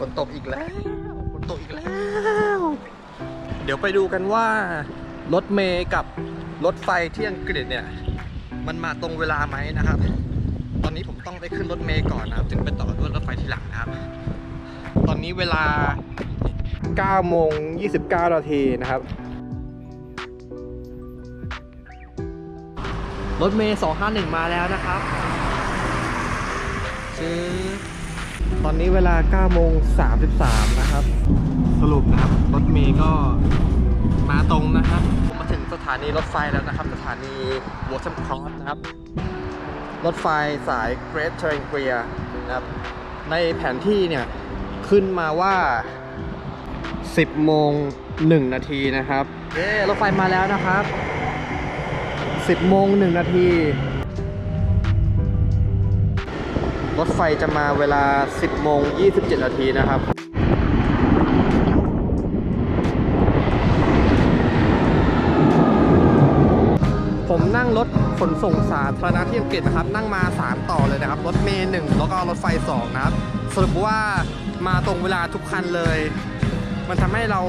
ฝนตกอีกแล้วฝนตกอีกแล้ว เดี๋ยวไปดูกันว่ารถเมย์กับรถไฟที่อังกฤษเนี่ย มันมาตรงเวลาไหมนะครับ ตอนนี้ผมต้องไปขึ้นรถเมย์ก่อนนะครับถึงไปต่อด้วยรถไฟทีหลังนะครับ ตอนนี้เวลา9โมง29นาทีนะครับ รถเมย์251 มาแล้วนะครับชื่อ ตอนนี้เวลา9โมง33 นะครับ สรุปนะครับรถเมย์ก็มาตรงนะครับผมมาถึงสถานีรถไฟแล้วนะครับ สถานีวอร์ชัมครอสนะครับ รถไฟสาย Great t r a n g r i a นะครับ ในแผนที่เนี่ย ขึ้นมาว่า 10 โมง 1 นาทีนะครับ เย้รถไฟมาแล้วนะครับ 10 โมง 1 นาที รถไฟจะมาเวลา 10โมง27 นาทีนะครับผมนั่งรถขนส่งสาธารณะที่อังกฤษนะครับ นั่งมา 3 ต่อเลยนะครับ รถเมย์หนึ่งแล้วก็รถไฟ 2 นะครับ สรุปว่ามาตรงเวลาทุกคันเลย มันทำให้เรา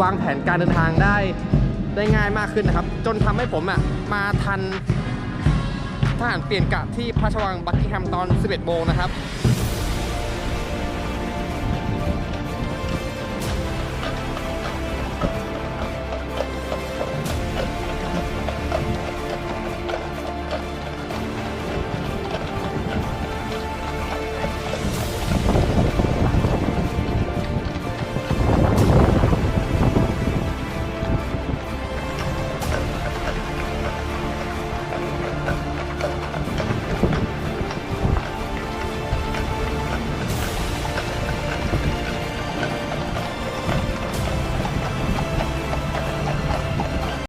วางแผนการเดินทางได้ได้ง่ายมากขึ้นนะครับ จนทำให้ผมอะมาทัน ทหารเปลี่ยนกะที่พระราชวังบักกิงแฮมตอน 11 โมงนะครับ